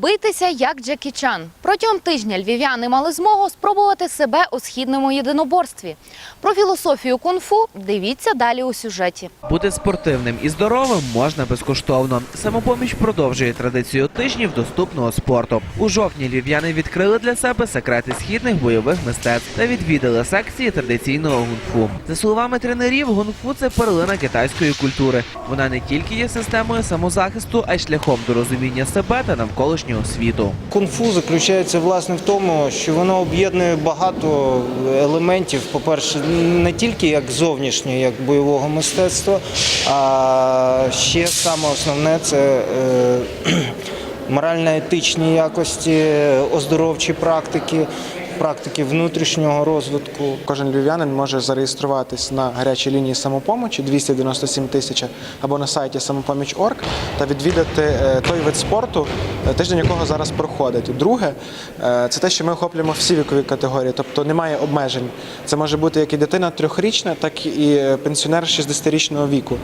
Битися як Джекі Чан. Протягом тижня львів'яни мали змогу спробувати себе у східному єдиноборстві. Про філософію кунг-фу дивіться далі у сюжеті. Бути спортивним і здоровим можна безкоштовно. Самопоміч продовжує традицію тижнів доступного спорту. У жовтні львів'яни відкрили для себе секрети східних бойових мистецтв та відвідали секції традиційного гунг-фу. За словами тренерів, гунг-фу – це перлина китайської культури. Вона не тільки є системою самозахисту, а й шляхом до розуміння себе та навколишнього світу. Кунг-фу заключається власне в тому, що воно об'єднує багато елементів. По-перше, не тільки як зовнішнього, як бойового мистецтва, а ще саме основне це е, морально-етичні якості, оздоровчі практики, практики внутрішнього розвитку. Кожен львів'янин може зареєструватись на гарячій лінії самопомочі 297 тисяч або на сайті самопоміч.орг та відвідати е, той вид спорту, е, тиждень якого зараз проходить. Друге, е, це те, що ми охоплюємо всі вікові категорії, тобто немає обмежень. Це може бути як і дитина трьохрічна, так і пенсіонер 60-річного віку.